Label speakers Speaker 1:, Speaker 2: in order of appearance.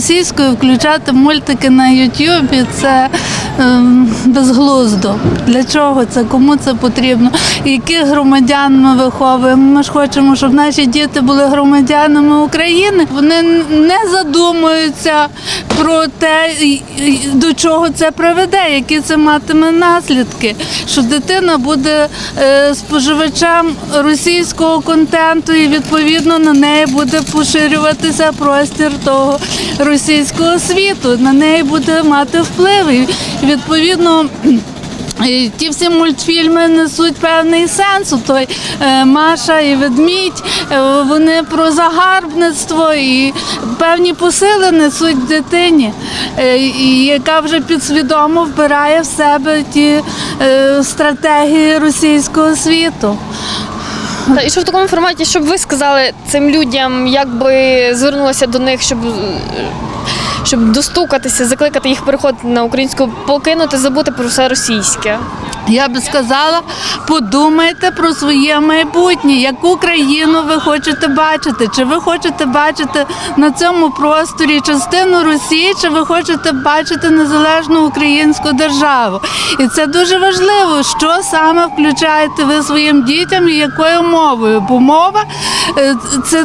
Speaker 1: російською, включати мультики на Ютубі це ем, безглуздо. Для чого це? Кому це потрібно? Яких громадян ми виховуємо? Ми ж хочемо, щоб наші діти були громадянами України. Вони не задумуються про те, до чого це приведе, які це матиме наслідки. Що дитина буде е, споживачем російського контенту, і відповідно на неї буде поширюватися простір того російського світу. На неї буде мати вплив. І відповідно. Ті всі мультфільми несуть певний сенс. Той е, Маша і ведмідь, е, вони про загарбництво і певні посили несуть дитині, е, яка вже підсвідомо вбирає в себе ті стратегії російського світу.
Speaker 2: Та, і що в такому форматі, щоб ви сказали цим людям, як би звернулися до них, щоб, щоб достукатися, закликати їх переходити на українську, покинути, забути про все російське.
Speaker 1: Я би сказала, подумайте про своє майбутнє, яку країну ви хочете бачити. Чи ви хочете бачити на цьому просторі частину Росії, чи ви хочете бачити незалежну українську державу? І це дуже важливо, що саме включаєте ви своїм дітям і якою мовою. Бо мова е, це